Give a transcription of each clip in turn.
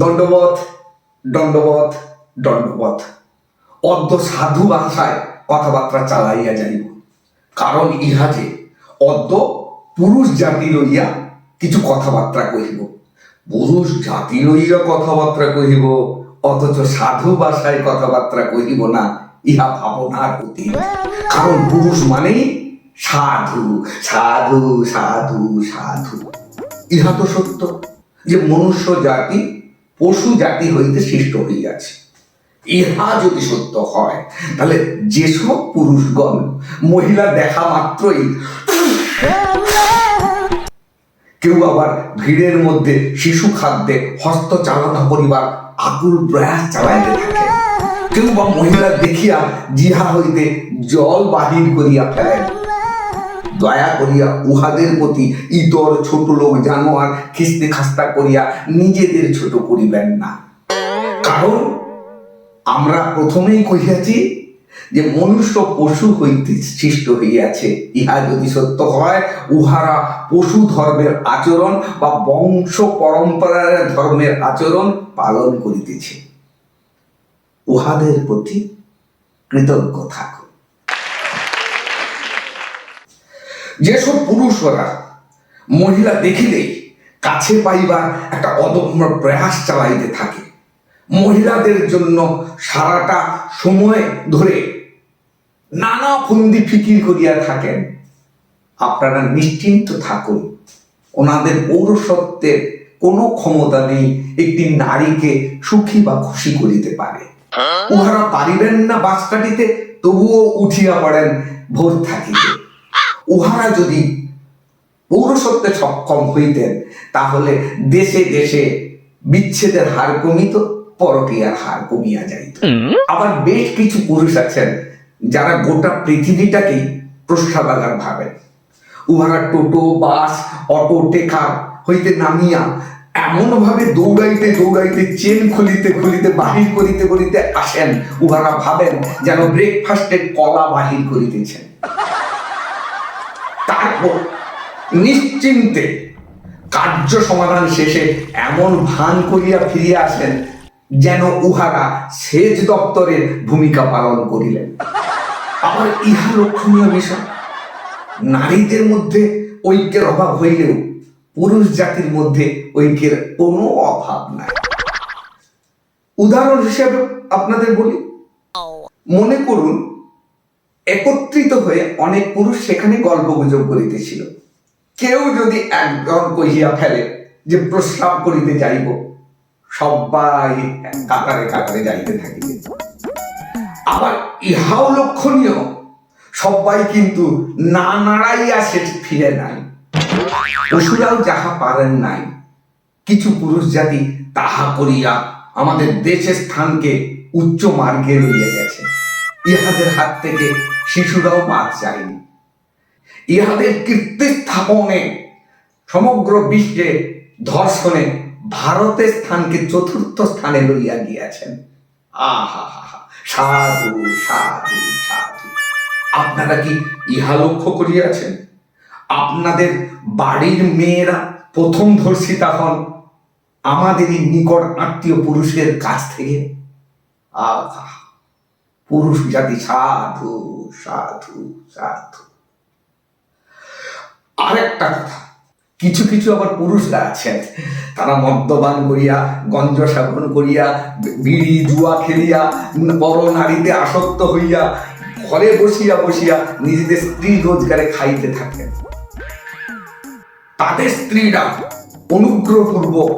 দণ্ডবত দণ্ডবত দণ্ডবত অদ্য সাধু ভাষায় কথাবার্তা চালাইয়া যাইব। কারণ ইহাতে অদ্য পুরুষ জাতি লইয়া কিছু কথাবার্তা কহিব। পুরুষ জাতি লইয়া কথাবার্তা কহিব, অথচ সাধু ভাষায় কথাবার্তা কহিব না, ইহা ভাবনার অতীত। কারণ পুরুষ মানেই সাধু সাধু সাধু সাধু। ইহা তো সত্য যে মনুষ্য জাতি পশু জাতি হইতে সৃষ্ট হইয়াছে। ইহা যদি সত্য হয়, তাহলে যেসব পুরুষগণ, মহিলা দেখা মাত্রই কেউ আবার ভিড়ের মধ্যে শিশু খাদ্যে হস্ত চালনা করিবার আকুল প্রয়াস চালাইতে থাকে। কেউ বা মহিলা দেখিয়া জিহা হইতে জল বাহির করিয়া ফেলেন। দয়া করিয়া উহাদের প্রতি ইতর ছোট লোক, জানোয়ার, খিস্তে খাস্তা করিয়া নিজেদের ছোট করিবেন না। কারণ আমরা প্রথমেই কহিয়াছি যে মনুষ্য পশু হইতে সৃষ্ট হইয়াছে, ইহা যদি সত্য হয়, উহারা পশু ধর্মের আচরণ বা বংশ পরম্পরার ধর্মের আচরণ পালন করিতেছে। উহাদের প্রতি কৃতজ্ঞ থাকুন যেসব পুরুষরা মহিলা দেখিলেই কাছে পাইবার একটা অদম্য প্রয়াস চালাইতে থাকে। মহিলাদের জন্য সারাটা সময় ধরে নানা ফন্দি ফিকির করিয়া থাকেন। আপনারা নিশ্চিন্ত থাকুন ওনাদের পৌরসত্বের কোনো ক্ষমতা নেই একটি নারীকে সুখী বা খুশি করিতে পারে। উহারা পারিবেন না বাস কাটিতে তবুও উঠিয়া পড়েন ভোর থাকিতে। উহারা যদি পৌরসত্বে সক্ষম হইতেন তাহলে দেশে দেশে বিচ্ছেদের হার কমিত পরকীয়ার হার কমিয়া যাইত। আবার বেশ কিছু পুরুষ আছেন যারা গোটা পৃথিবীটাকেই প্রস্তাবাগার ভাবেন। উহারা টোটো বাস অটো টেকা হইতে নামিয়া এমন ভাবে দৌড়াইতে দৌড়াইতে চেন খুলিতে খুলিতে বাহির করিতে করিতে আসেন। উহারা ভাবেন যেন ব্রেকফাস্টের কলা বাহির করিতেছেন। তারপর নিশ্চিন্তে কার্য সমাধান শেষে এমন ভান করিয়া ফিরিয়া আসেন যেন উহারা সেচ দপ্তরের ভূমিকা পালন করিলেন। আবার ইহা লক্ষণীয় বিষয়, নারীদের মধ্যে ঐক্যের অভাব হইলেও পুরুষ জাতির মধ্যে ঐক্যের কোনো অভাব নাই। উদাহরণ হিসেবে আপনাদের বলি, মনে করুন একত্রিত হয়ে অনেক পুরুষ সেখানে গল্প গুজব করিতেছিল। কেউ যদি একজন কহিয়া ফেলে যে প্রস্রাব করিতে যাইব সবাই কাতারে কাতারে যাইতে থাকিবে। আবার ইহাও লক্ষণীয় সবাই কিন্তু না নাড়াইয়া সে ফিরে নাই। পশুরাও যাহা পারেন নাই, কিছু পুরুষ জাতি তাহা করিয়া আমাদের দেশের স্থানকে উচ্চ মার্গে লইয়া গেছে। ইহাদের হাত থেকে শিশুরাও বাদ যায়নি ইহাদের কীর্তি স্থাপনে সমগ্র বিশ্বে ধর্ষণে ভারতের স্থানকে চতুর্থ স্থানে লইয়া গিয়াছেন। আহা সাধু সাধু সাধু। আপনারা কি ইহা লক্ষ্য করিয়াছেন? আপনাদের বাড়ির মেয়েরা প্রথম ধর্ষিতা হন আমাদেরই নিকট আত্মীয় পুরুষের কাছ থেকে? আহা পুরুষ জাতি সাধু সাধু সাধু। আরেকটা কথা, কিছু কিছু আবার পুরুষরা আছেন। তারা মদ্যপান করিয়া গঞ্জ সেবন করিয়া, বিড়ি, জুয়া খেলিয়া, পর নারীতে আসক্ত হইয়া, ঘরে বসিয়া বসিয়া নিজেদের স্ত্রী রোজগারে খাইতে থাকেন। তাদের স্ত্রীরা অনুগ্রহপূর্বক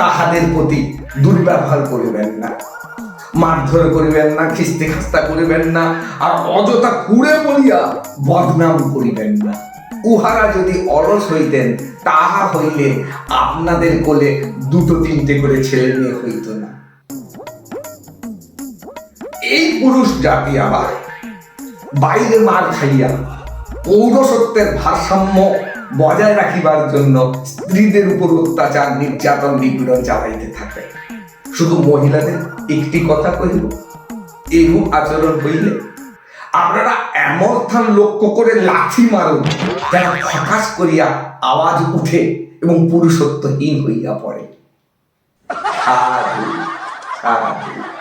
তাহাদের প্রতি দুর্ব্যবহার করিবেন না। মারধর করিবেন না খিস্তি খাস্তা করিবেন না, আর অযথা কুড়ে বলিয়া বদনাম করিবেন না। উহারা যদি অলস হইতেন তাহা হইলে আপনাদের কোলে দুটো তিনটে করে ছেলে মেয়ে হইত না। এই পুরুষ জাতি আবার বাইরে মার খাইয়া পৌরসত্বের ভারসাম্য বজায় রাখিবার জন্য স্ত্রীদের উপর অত্যাচার, নির্যাতন, নিপীড়ন চালাইতে থাকে। শুধু মহিলাদের একটি কথা কহিল এহু আচরণ হইলে আপনারা এমন স্থান লক্ষ্য করে লাঠি মারুন, যেন হতাশ করিয়া আওয়াজ উঠে এবং পুরুষত্বহীন হইয়া পড়ে। সাধু সাধু।